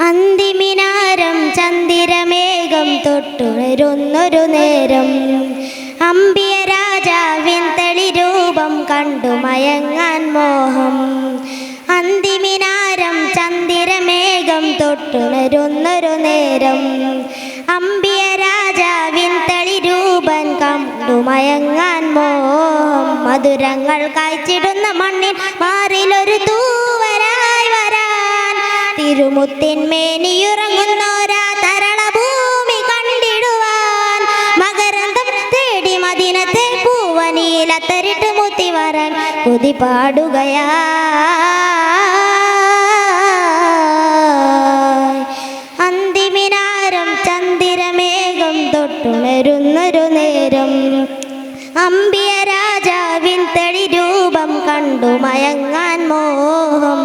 അന്തിമിനാരം ചന്ദിരമേഘം തൊട്ടുണരുന്നൊരു നേരം. അമ്പിയ രാജാവിൻ തെളിരൂപം കണ്ടു മയങ്ങാൻ മോഹം. അന്തിമിനാരം ചന്ദിരമേഘം തൊട്ടുണരുന്നൊരു നേരം. അമ്പിയ രാജാവിൻ തെളിരൂപൻ കണ്ടു മയങ്ങാൻ മോഹം. മധുരങ്ങൾ കായ്ച്ചിടുന്ന മണ്ണിൽ മാറിലൊരു വരാൻ തിരുമുത്തിൻ മേനിയുറങ്ങുന്നോരാ തരള ഭൂമി കണ്ടിടുവാൻ. മകരന്തം തേടി മദിനത്തെ പൂവനിയിലത്തരിട്ട് മുത്തി വരാൻ കുതി പാടുകയാ അന്തിമിനാരം ചന്ദിരമേഘം തൊട്ടുണരുന്നൊരു നേരം. അമ്പിയ രാജാവിൻ തെളി രൂപം കണ്ടു മയങ്ങാൻ മോഹം.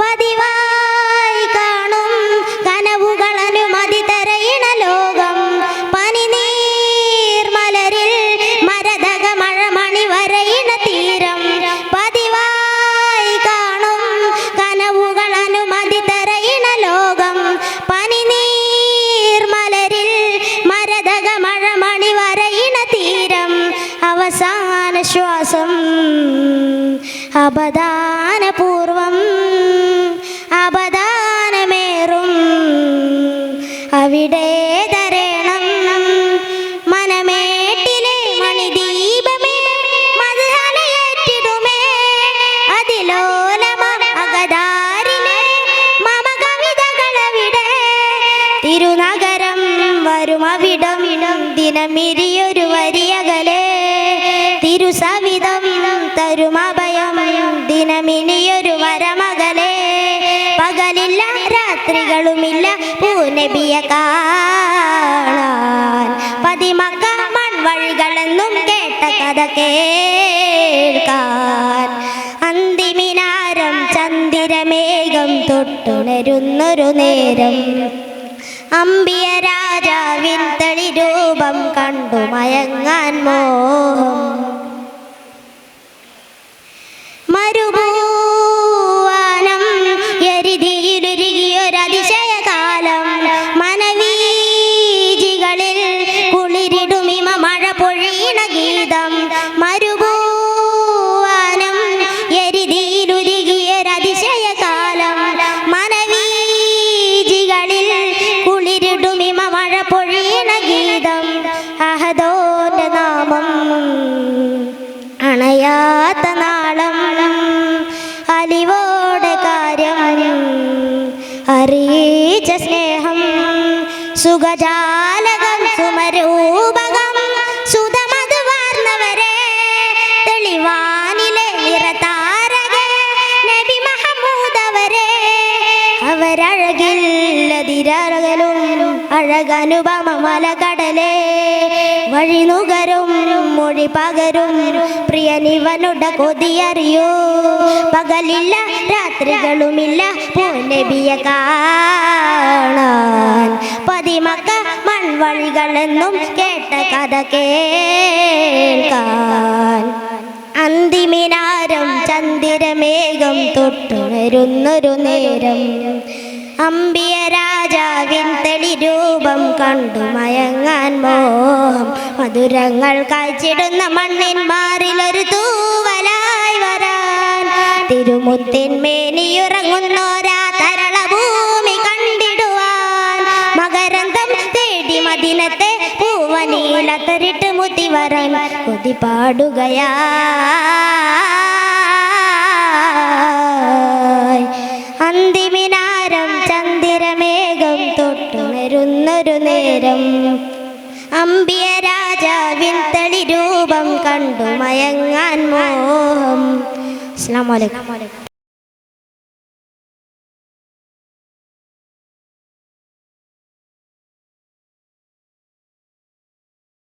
പതിവായി കാണും കനവുകൾ അനുമതി തരയിണ ലോകം. പനിനീർ മലരിൽ മരതക മഴമണി വരയിണ തീരം. പതിവായി കാണും കനവുകൾ അനുമതി തരയിണ ലോകം. പനിനീർ മലരിൽ മരതക മഴമണി വരയിണ തീരം. അവസാന ശ്വാസം അപദാനപൂർവം അപദാനമേറും. അവിടെ തരണം മനമേട്ടിലെ മണിദീപമേ തിരുനഗരം ദിനമിരിയൊരു വരിയകലെ. തിരുസവിധം പൂനബിയ കാണാൻ. പതിമക്ക മൺവഴികളെന്നും കേട്ട കഥ കേൾക്കാൻ. അന്തിമിനാരം ചന്ദിരമേഘം തൊട്ടുണരുന്നൊരു നേരം. അമ്പിയ രാജാവിൻ തെളിരൂപം കണ്ടു മയങ്ങാൻ മോഹം. അണയാത്ത നാളം അലിവോടെ കാര്യം അറിയിച്ച സ്നേഹം സുഖജാലകം സുമരൂപകം സുതമത് വാർന്നവരെ തെളിവാനിലെ നിറതാരക നബി മഹമൂദവരെ അവരഴകില്ലതിരകലും അഴകനുപമ മലകടലേ. വഴി നുകരും മൊഴി പകരും പ്രിയനിവനുട കൊതിയറിയൂ. പകലില്ല രാത്രികളുമില്ല പൂനബിയ കാണാൻ. പതിമക്ക മൺവഴികളെന്നും കേട്ട കഥ കേൾക്കാൻ. അന്തിമിനാരം ചന്ദിരമേഘം തൊട്ടുണരുന്നൊരു നേരം. അമ്പിയ രാജാവിൻ തെളിരൂപം കണ്ടു മയങ്ങാൻ മോഹം. മധുരങ്ങൾ കാഴ്ചിടുന്ന മണ്ണിൻ മാറിലൊരു തൂവലായി വരാൻ. തിരുമുത്തിൻ മേനിയുറങ്ങുന്നോരാ തരള ഭൂമി കണ്ടിടുവാൻ. മകരന്തം തേടി മദിനത്തെ പൂവനീലത്തരിട്ട് മുത്തി വരാൻ കൊതി നേരം. അമ്പിയ രാജാവിൻ തെളിരൂപം കണ്ടു മയങ്ങാൻ മോഹം. അസ്സാം വലൈക്കും